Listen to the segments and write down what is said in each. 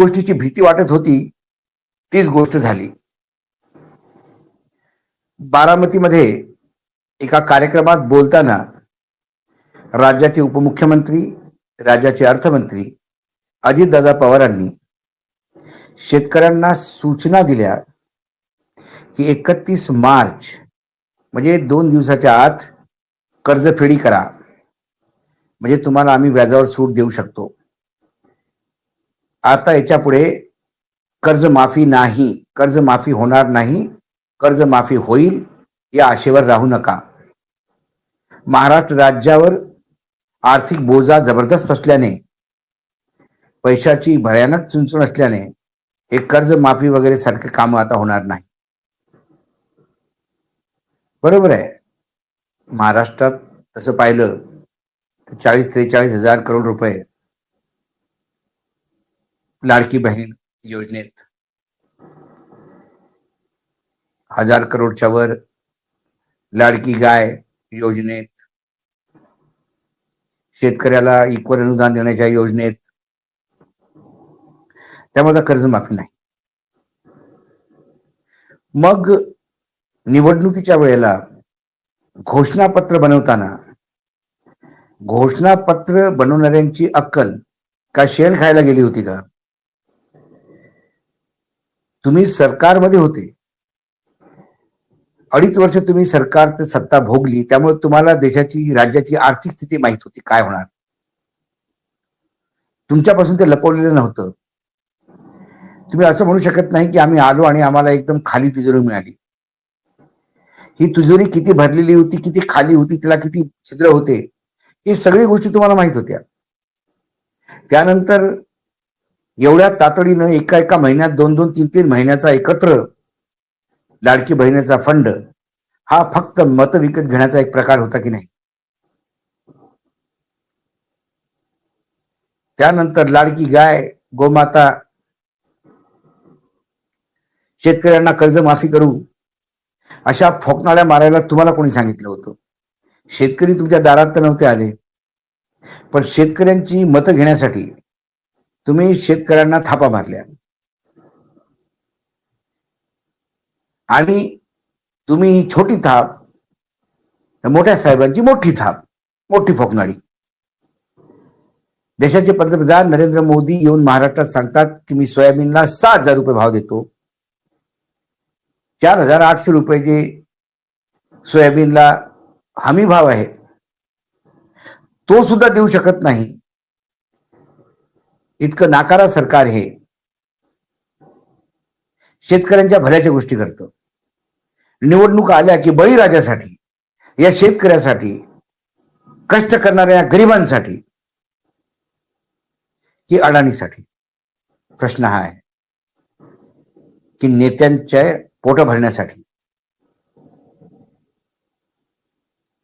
गोष्टीची भीती वाटत होती तीच गोष्ट झाली. बारामतीमध्ये एका कार्यक्रमात बोलताना राज्याचे उपमुख्यमंत्री राज्याचे अर्थमंत्री अजितदादा पवारांनी शेतकऱ्यांना सूचना दिल्या की एकतीस मार्च म्हणजे दोन दिवसाच्या आत कर्जफेडी करा. म्हणजे तुम्हाला आम्ही व्याजावर सूट देऊ शकतो. आता याच्यापुढे कर्जमाफी नाही कर्जमाफी होणार नाही कर्जमाफी होईल या आशेवर राहू नका. महाराष्ट्र राज्यावर आर्थिक बोजा जबरदस्त असल्याने पैशाची भयानक चुंचून असल्याने हे कर्जमाफी वगैरे सारखे काम आता होणार नाही. बरोबर आहे. महाराष्ट्रात तसं पाहिलं तर चाळीस त्रेचाळीस हजार करोड रुपये लाडकी बहीण योजनेत हजार करोडच्या वर लाडकी गाय योजनेत शेतकऱ्याला इक्वल अनुदान देण्याच्या योजनेत त्यामुळे कर्जमाफी नाही. मग निवडणुकीच्या वेळेला घोषणापत्र बनवताना घोषणापत्र बनवणाऱ्यांची अक्कल का शेण खायला गेली होती का? तुम्ही सरकारमध्ये होते. अडीच वर्ष तुम्ही सरकारची सत्ता भोगली त्यामुळे तुम्हाला देशाची राज्याची आर्थिक स्थिती माहीत होती. काय होणार? तुमच्यापासून ते लपवलेलं नव्हतं. तुम्ही असं म्हणू शकत नाही की आम्ही आलो आणि आम्हाला एकदम खाली तिजोरी मिळाली. ही तिजोरी किती भरलेली होती किती खाली होती तिला किती छिद्र होते हे सगळी गोष्टी तुम्हाला माहीत होत्या. त्यानंतर एवढ्या तातडीनं एका एका महिन्यात दोन दोन तीन तीन महिन्याचा एकत्र लाडकी बहिणीचा फंड हा फक्त मत विकत घेण्याचा एक प्रकार होता की नाही? त्यानंतर लाडकी गाय गोमाता शेतकऱ्यांना कर्जमाफी करू अशा फोकनाळ्या मारायला तुम्हाला कोणी सांगितलं होतं? शेतकरी तुमच्या दारात तर नव्हते आले. पण शेतकऱ्यांची मतं घेण्यासाठी तुम्ही शेतकऱ्यांना थापा मारल्या. आणि तुम्ही ही छोटी थाप मोठ्या साहेबांची मोठी थाप मोठी फोकनाळी देशाचे पंतप्रधान नरेंद्र मोदी येऊन महाराष्ट्रात सांगतात की मी सोयाबीनला सहा हजार रुपये भाव देतो. चार हजार आठशे रुपये जे सोयाबीनला हमी भाव आहे तो सुद्धा देऊ शकत नाही. इतकं नाकारा सरकार हे शेतकऱ्यांच्या भल्याच्या गोष्टी करतं. निवडणुका आल्या की बळीराजासाठी या शेतकऱ्यासाठी कष्ट करणाऱ्या गरिबांसाठी की अडाणीसाठी. प्रश्न हा आहे की नेत्यांच्या पोट भरण्यासाठी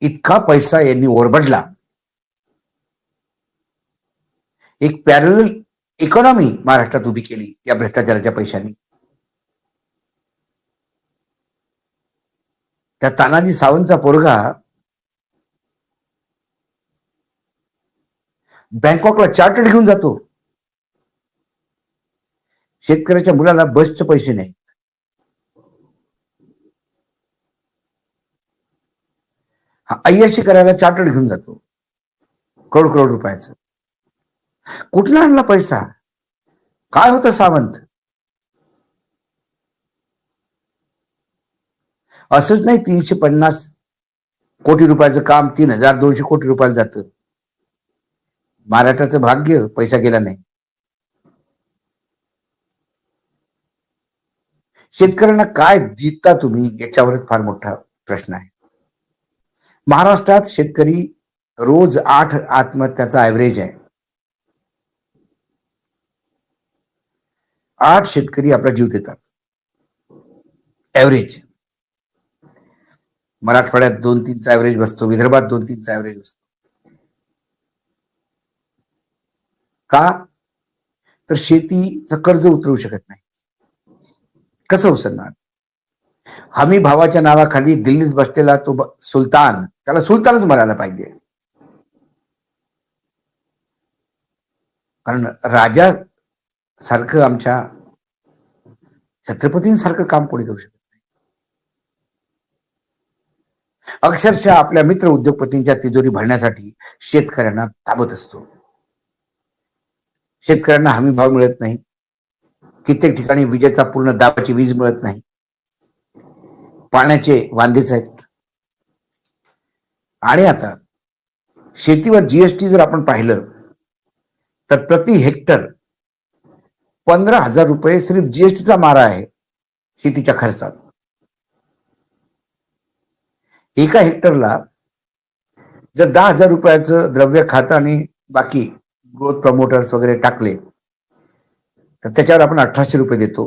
इतका पैसा यांनी ओरबडला. एक पॅरल इकॉनॉमी महाराष्ट्रात उभी केली या भ्रष्टाचाराच्या पैशांनी. त्या तानाजी सावंतचा पोरगा बँकॉकला चार्टर्ड घेऊन जातो. शेतकऱ्याच्या मुलाला बसचे पैसे नाहीत. हा अय्याशी करायला चार्टर्ड घेऊन जातो. करोड करोड रुपयाचं. कुठला आणला पैसा? काय होतं सावंत? असंच नाही तीनशे पन्नास कोटी रुपयाचं काम तीन हजार दोनशे कोटी रुपयाला जातं. महाराष्ट्राचं भाग्य पैसा गेला नाही. शेतकऱ्यांना काय देता तुम्ही याच्यावरच फार मोठा प्रश्न आहे. महाराष्ट्रात शेतकरी रोज आठ आत्महत्याचा ऍव्हरेज आहे. आठ शेतकरी आपला जीव देतात. ऍव्हरेज मराठवाड्यात दोन तीनचा ऍव्हरेज बसतो विदर्भात दोन तीनचा ऍव्हरेज बसतो. का? तर शेतीचं कर्ज उतरवू शकत नाही. कसं उचलणार? हमी भावाच्या नावाखाली दिल्लीत बसलेला तो सुलतान त्याला सुलतानच म्हणायला पाहिजे. कारण राजा सारखं आमच्या छत्रपतींसारखं काम कोणी करू शकत नाही. अक्षरशः आपल्या मित्र उद्योगपतींच्या तिजोरी भरण्यासाठी शेतकऱ्यांना ताबत असतो. शेतकऱ्यांना हमी भाव मिळत नाही. कित्येक ठिकाणी विजेचा पूर्ण दाबाची वीज मिळत नाही. पाण्याचे वांदेच आहेत. आणि आता शेतीवर जीएसटी जर आपण पाहिलं तर प्रति हेक्टर पंधरा हजार रुपये सिर्फ जीएसटीचा मारा आहे शेतीच्या खर्चात. एका हेक्टरला जर दहा हजार रुपयाचं द्रव्य खातं आणि बाकी ग्रोथ प्रमोटर्स वगैरे टाकले तर त्याच्यावर आपण अठराशे रुपये देतो.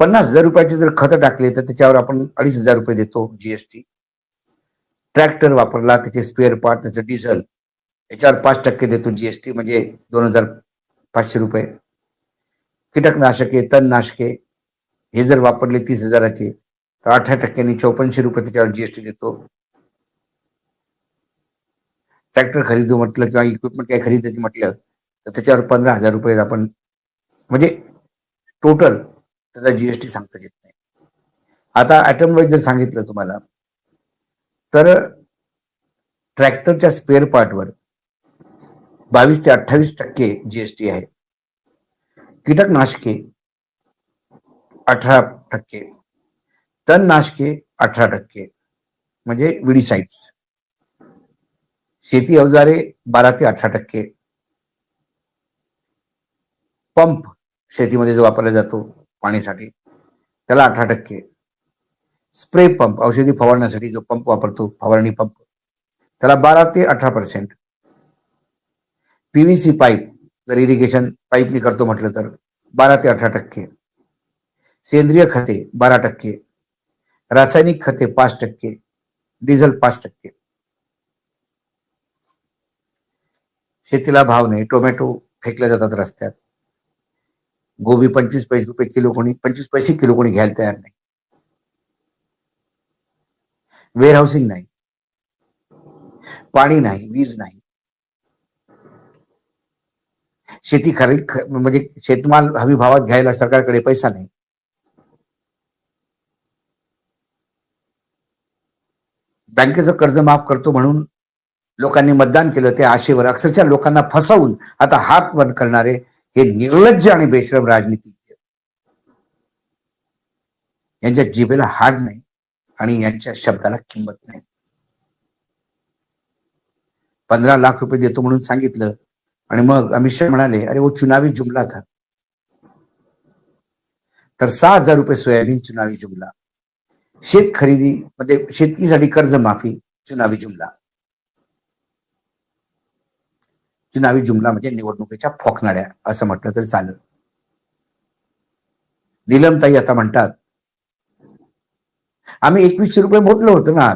पन्नास हजार रुपयाचे जर खतं टाकले तर त्याच्यावर आपण अडीच हजार रुपये देतो जीएसटी ट्रॅक्टर वापरला त्याचे स्पेअर पार्ट त्याचं डिझेल याच्यावर पाच टक्के देतो जीएसटी म्हणजे दोन हजार पाचशे रुपये. कीटकनाशके तणनाशके हे जर वापरले तीस हजाराचे तर अठरा टक्क्यांनी चौपन्नशे रुपये त्याच्यावर जीएसटी देतो. ट्रॅक्टर खरेदी म्हटलं किंवा इक्विपमेंट काही खरेदी म्हटलं तर त्याच्यावर पंधरा हजार रुपये आपण म्हणजे टोटल त्याचा जीएसटी सांगता येत नाही. आता ॲटम वाईज जर सांगितलं तुम्हाला तर ट्रॅक्टरच्या स्पेअर पार्टवर बावीस ते अठ्ठावीस टक्के जीएसटी आहे. कीटकनाशके अठरा टक्के. तणनाशके अठरा टक्के. म्हणजे विडीसाईड्स शेती अवजारे बारा ते अठरा टक्के. पंप शेतीमध्ये जो वापरला जातो पाण्यासाठी त्याला अठरा टक्के. स्प्रे पंप औषधी फवारण्यासाठी जो पंप वापरतो फवारणी पंप त्याला बारा ते अठरा पर्सेंट पीव्हीसी पाईप जर इरिगेशन पाईपनी करतो म्हटलं तर बारा ते अठरा टक्के. सेंद्रिय खते बारा टक्के. रासायनिक खते पाच टक्के. डिझेल पाच टक्के. शेतीला भाव नाही. टोमॅटो फेकले जातात रस्त्यात. गोबी पंचवीस पैसे रुपये किलो कोणी पंचवीस पैसे किलो कोणी घ्यायला तयार नाही. वेअरहाऊसिंग नाही. पाणी नाही वीज नाही. शेती खरी ख- म्हणजे शेतमाल हमी भावात घ्यायला सरकारकडे पैसा नाही. बँकेचं कर्ज माफ करतो म्हणून लोकांनी मतदान केलं त्या आशेवर अक्षरशः लोकांना फसवून आता हात वर करणारे हे निर्लज्ज आणि बेश्रम राजनीतिज्ञ. यांच्या जिभेला हाड नाही आणि यांच्या शब्दाला किंमत नाही. पंधरा लाख रुपये देतो म्हणून सांगितलं आणि मग अमित शहा म्हणाले अरे वो चुनावी जुमला था. तर सहा हजार रुपये सोयाबीन चुनावी जुमला. शेत खरेदी म्हणजे शेतकीसाठी कर्ज माफी चुनावी जुमला. चुनावी जुमला म्हणजे निवडणुकीच्या फोकणाऱ्या असं म्हटलं तरी चालेल. नीलमताई आता म्हणतात आम्ही एकवीसशे रुपये मोडलं होतो ना